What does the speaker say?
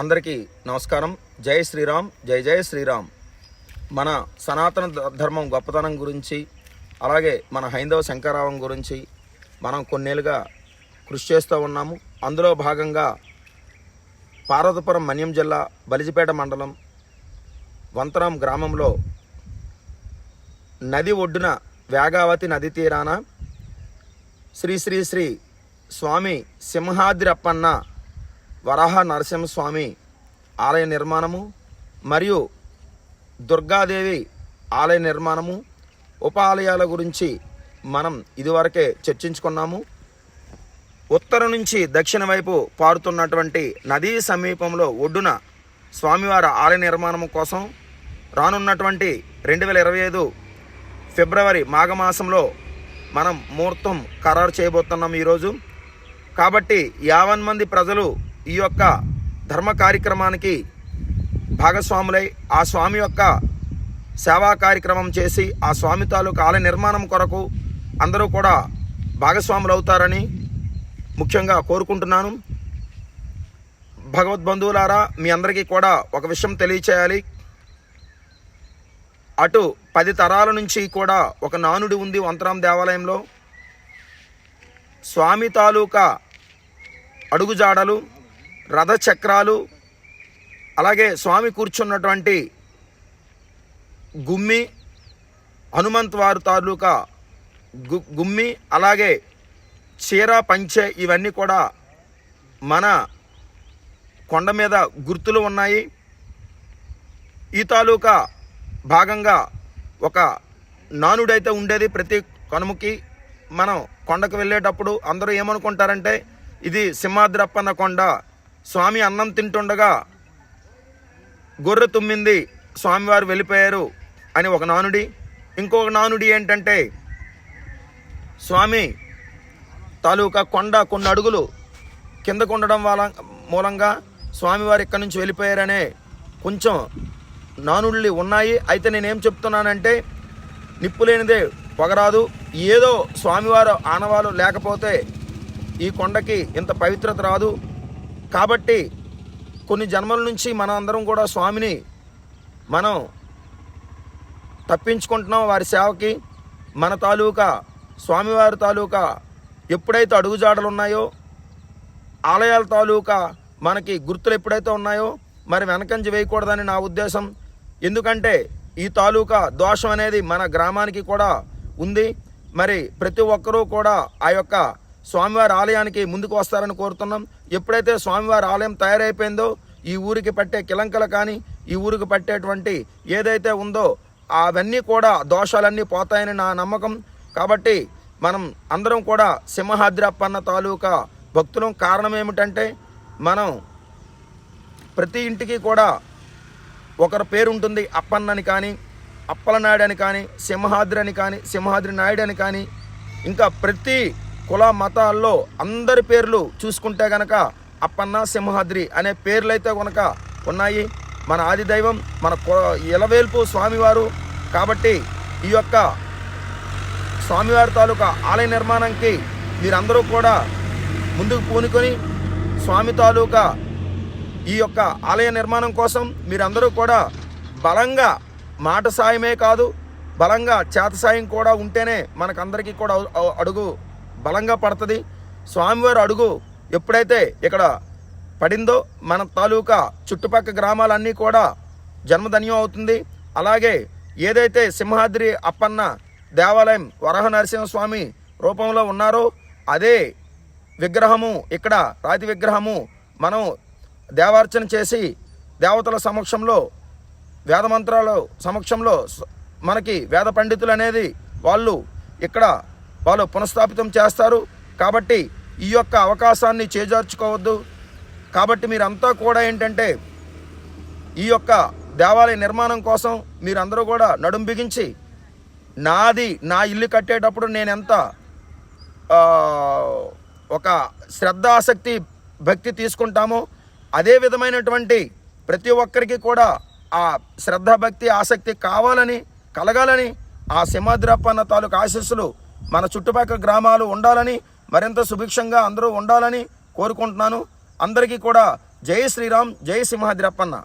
అందరికీ నమస్కారం. జై శ్రీరామ్ జై జై శ్రీరామ్. మన సనాతన ధర్మం గొప్పతనం గురించి అలాగే మన హైందవ శంకరావం గురించి మనం కొన్నేళ్ళుగా కృషి చేస్తూ ఉన్నాము. అందులో భాగంగా పార్వతపురం మన్యం జిల్లా బలిజిపేట మండలం వంతరం గ్రామంలో నది ఒడ్డున వేగావతి నది తీరాన శ్రీ శ్రీ శ్రీ స్వామి సింహాద్రి అప్పన్న వరాహ నరసింహస్వామి ఆలయ నిర్మాణము మరియు దుర్గాదేవి ఆలయ నిర్మాణము ఉప ఆలయాల గురించి మనం ఇదివరకే చర్చించుకున్నాము. ఉత్తరం నుంచి దక్షిణ వైపు పారుతున్నటువంటి నదీ సమీపంలో ఒడ్డున స్వామివారి ఆలయ నిర్మాణం కోసం రానున్నటువంటి రెండు వేల ఇరవై ఐదు ఫిబ్రవరి మాఘమాసంలో మనం ముహూర్తం ఖరారు చేయబోతున్నాం ఈరోజు. కాబట్టి యావన్ మంది ప్రజలు ఈ యొక్క ధర్మ కార్యక్రమానికి భాగస్వాములై ఆ స్వామి యొక్క సేవా కార్యక్రమం చేసి ఆ స్వామి తాలూకు ఆలయ నిర్మాణం కొరకు అందరూ కూడా భాగస్వాములు అవుతారని ముఖ్యంగా కోరుకుంటున్నాను. భగవద్బంధువులారా మీ అందరికీ కూడా ఒక విషయం తెలియచేయాలి. అటు పది తరాల నుంచి కూడా ఒక నానుడి ఉంది వంతరాం దేవాలయంలో. స్వామి తాలూకా అడుగుజాడలు రథచక్రాలు అలాగే స్వామి కూర్చున్నటువంటి గుమ్మి హనుమంత్ వారు తాలూకా గు గుమ్మి అలాగే చీర పంచె ఇవన్నీ కూడా మన కొండ మీద గుర్తులు ఉన్నాయి. ఈ తాలూకా భాగంగా ఒక నానుడైతే ఉండేది ప్రతి కనుమకి. మనం కొండకు వెళ్ళేటప్పుడు అందరూ ఏమనుకుంటారంటే ఇది సింహాద్రప్పన్న కొండ స్వామి అన్నం తింటుండగా గొర్రె తుమ్మింది స్వామివారు వెళ్ళిపోయారు అని ఒక నానుడి. ఇంకొక నానుడి ఏంటంటే స్వామి తాలూకా కొండ కొన్ని అడుగులు కిందకు ఉండడం వల్ల మూలంగా స్వామివారు ఇక్కడి నుంచి వెళ్ళిపోయారనే కొంచెం నానుళ్ళు ఉన్నాయి. అయితే నేనేం చెప్తున్నానంటే నిప్పు లేనిదే పొగరాదు. ఏదో స్వామివారు ఆనవాలు లేకపోతే ఈ కొండకి ఇంత పవిత్రత రాదు. కాబట్టి కొన్ని జన్మల నుంచి మన అందరం కూడా స్వామిని మనం తప్పించుకుంటున్నాం వారి సేవకి. మన తాలూకా స్వామివారి తాలూకా ఎప్పుడైతే అడుగుజాడలు ఉన్నాయో ఆలయాల తాలూకా మనకి గుర్తులు ఎప్పుడైతే ఉన్నాయో మరి వెనకంజ వేయకూడదని నా ఉద్దేశం. ఎందుకంటే ఈ తాలూకా దోషం అనేది మన గ్రామానికి కూడా ఉంది. మరి ప్రతి ఒక్కరూ కూడా ఆ యొక్క స్వామివారి ఆలయానికి ముందుకు వస్తారని కోరుతున్నాం. ఎప్పుడైతే స్వామివారి ఆలయం తయారైపోయిందో ఈ ఊరికి పట్టే కిలంకలు కానీ ఈ ఊరికి పట్టేటువంటి ఏదైతే ఉందో అవన్నీ కూడా దోషాలన్నీ పోతాయని నా నమ్మకం. కాబట్టి మనం అందరం కూడా సింహాద్రప్పన్న తాలూకా భక్తులం. కారణం ఏమిటంటే మనం ప్రతి ఇంటికి కూడా ఒకరి పేరు ఉంటుంది అప్పన్నని కానీ అప్పలనాయుడు అని కానీ సింహాద్రి అని కానీ సింహాద్రి నాయుడు అని కానీ. ఇంకా ప్రతి కుల మతాల్లో అందరి పేర్లు చూసుకుంటే గనక అప్పన్న సింహాద్రి అనే పేర్లు అయితే కనుక ఉన్నాయి. మన ఆది దైవం మన ఇలవేల్పు స్వామివారు కాబట్టి ఈ యొక్క స్వామివారి తాలూకా ఆలయ నిర్మాణానికి మీరందరూ కూడా ముందుకు పూనుకొని స్వామి తాలూకా ఈ యొక్క ఆలయ నిర్మాణం కోసం మీరందరూ కూడా బలంగా మాట సాయమే కాదు బలంగా చేత సాయం కూడా ఉంటేనే మనకందరికీ కూడా అడుగు బలంగా పడుతుంది. స్వామివారి అడుగు ఎప్పుడైతే ఇక్కడ పడిందో మన తాలూకా చుట్టుపక్క గ్రామాలన్నీ కూడా జన్మధన్యం అవుతుంది. అలాగే ఏదైతే సింహాద్రి అప్పన్న దేవాలయం వరహ నరసింహస్వామి రూపంలో ఉన్నారో అదే విగ్రహము ఇక్కడ రాతి విగ్రహము మనం దేవార్చన చేసి దేవతల సమక్షంలో వేద మంత్రాల సమక్షంలో మనకి వేద పండితులు అనేది వాళ్ళు ఇక్కడ వాళ్ళు పునఃస్థాపితం చేస్తారు. కాబట్టి ఈ యొక్క అవకాశాన్ని చేజార్చుకోవద్దు. కాబట్టి మీరంతా కూడా ఏంటంటే ఈ యొక్క దేవాలయ నిర్మాణం కోసం మీరందరూ కూడా నడుం బిగించి నాది నా ఇల్లు కట్టేటప్పుడు నేను ఎంత ఒక శ్రద్ధ ఆసక్తి భక్తి తీసుకుంటామో అదే విధమైనటువంటి ప్రతి ఒక్కరికి కూడా ఆ శ్రద్ధ భక్తి ఆసక్తి కావాలని కలగాలని ఆ సింహాద్రప్పన్న తాలూకు ఆశీస్సులు మన చుట్టుపక్కల గ్రామాలు ఉండాలని మరింత సుభిక్షంగా అందరూ ఉండాలని కోరుకుంటున్నాను. అందరికీ కూడా జై శ్రీరామ్ జై సింహాద్రప్పన్న